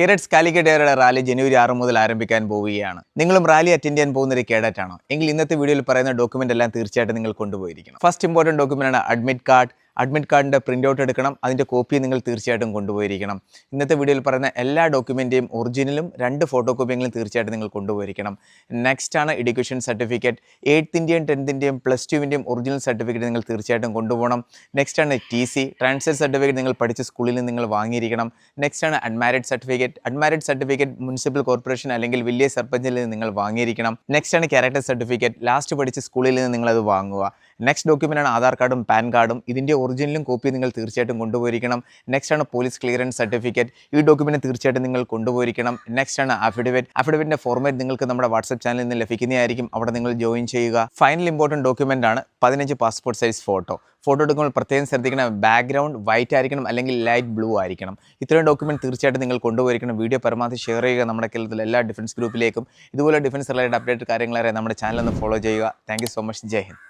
കേരറ്റ്സ് Calicut rally ജനുവരി ആറ് മുതൽ ആരംഭിക്കാൻ പോവുകയാണ്. നിങ്ങളും റാലി അറ്റൻഡ് ചെയ്യാൻ പോകുന്ന ഒരു കേഡറ്റ് ആണോ എങ്കിൽ ഇന്നത്തെ വീഡിയോയിൽ പറയുന്ന ഡോക്യുമെന്റ് എല്ലാം തീർച്ചയായിട്ടും നിങ്ങൾ കൊണ്ടുപോയിരിക്കണം. ഫസ്റ്റ് ഇമ്പോർട്ടന്റ് ഡോക്യുമെന്റ് ആണ് അഡ്മിറ്റ് കാർഡ് അഡ്മിറ്റ് കാർഡിന്റെ പ്രിന്റ് ഔട്ട് എടുക്കണം. അതിന്റെ കോപ്പി നിങ്ങൾ തീർച്ചയായിട്ടും കൊണ്ടുപോയിരിക്കണം. ഇന്നത്തെ വീഡിയോയിൽ പറയുന്ന എല്ലാ ഡോക്യുമെന്റേയും ഒറിജിനലും രണ്ട് ഫോട്ടോ കോപ്പിയെങ്കിലും തീർച്ചയായിട്ടും നിങ്ങൾ കൊണ്ടുപോയിരിക്കണം. നെക്സ്റ്റ് ആണ് എഡ്യൂക്കേഷൻ സർട്ടിഫിക്കറ്റ് എയ്ത്തിന്റെയും ടെൻത്തിന്റെയും പ്ലസ് ടുവിന്റെയും ഒറിജിനൽ സർട്ടിഫിക്കറ്റ് നിങ്ങൾ തീർച്ചയായിട്ടും കൊണ്ടുപോകണം. നെക്സ്റ്റ് ആണ് ടി സി ട്രാൻസ്ഫർ സർട്ടിഫിക്കറ്റ് നിങ്ങൾ പഠിച്ച സ്കൂളിൽ നിന്ന് നിങ്ങൾ വാങ്ങിയിരിക്കണം. നെക്സ്റ്റ് ആണ് അഡ്മാരിഡ് സർട്ടിഫിക്കറ്റ് അഡ്മാരിഡ് സർട്ടിഫിക്കറ്റ് മുനിസിപ്പൽ കോർപ്പറേഷൻ അല്ലെങ്കിൽ വലിയ സർപ്പഞ്ചിൽ നിന്ന് നിങ്ങൾ വാങ്ങിയിരിക്കണം. നെക്സ്റ്റ് ആണ് ക്യാരക്ടർ സർട്ടിഫിക്കറ്റ് ലാസ്റ്റ് പഠിച്ച സ്കൂളിൽ നിന്ന് നിങ്ങൾ അത് വാങ്ങുക. നെക്സ്റ്റ് ഡോക്യുമെന്റ് ആണ് ആധാർ കാർഡും പാൻ കാർഡും. ഇതിന്റെ ഒറിജിനലും കോപ്പി നിങ്ങൾ തീർച്ചയായിട്ടും കൊണ്ടുപോയിരിക്കണം. നെക്സ്റ്റ് ആണ് പോലീസ് ക്ലിയറൻസ് സർട്ടിഫിക്കറ്റ് ഈ ഡോക്യുമെന്റ് തീർച്ചയായിട്ടും നിങ്ങൾ കൊണ്ടുപോയിരിക്കണം. നെക്സ്റ്റ് ആണ് അഫിഡവിറ്റ് അഫിഡവിറ്റിന്റെ ഫോർമാറ്റ് നിങ്ങൾക്ക് നമ്മുടെ വാട്സപ്പ് ചാനലിൽ നിന്ന് ലഭിക്കുന്നതായിരിക്കും. അവിടെ നിങ്ങൾ ജോയിൻ ചെയ്യുക. ഫൈനൽ ഇമ്പോർട്ടന്റ് ഡോക്യുമെന്റ് ആണ് പതിനഞ്ച് പാസ്പോർട്ട് സൈസ് ഫോട്ടോ ഫോട്ടോ എടുക്കുമ്പോൾ പ്രത്യേകം ശ്രദ്ധിക്കണം. ബാക്ക്ഗ്രൗണ്ട് വൈറ്റ് ആയിരിക്കണം അല്ലെങ്കിൽ ലൈറ്റ് ബ്ലൂ ആയിരിക്കണം. ഇത്രയും ഡോക്യുമെന്റ് തീർച്ചയായിട്ടും നിങ്ങൾ കൊണ്ടുപോയിരിക്കണം. വീഡിയോ പരമാവധി ഷെയർ ചെയ്യുക നമ്മുടെ കേരളത്തിലെ എല്ലാ ഡിഫൻസ് ഗ്രൂപ്പിലേക്കും ഇതുപോലെ ഡിഫൻസ് റിലേറ്റഡ് അപ്ഡേറ്റ് കാര്യങ്ങളറിയാൻ നമ്മുടെ ചാനൽ ഒന്ന് ഫോളോ ചെയ്യുക. താങ്ക് സോ മച്ച് ജയ് ഹിന്ദ്.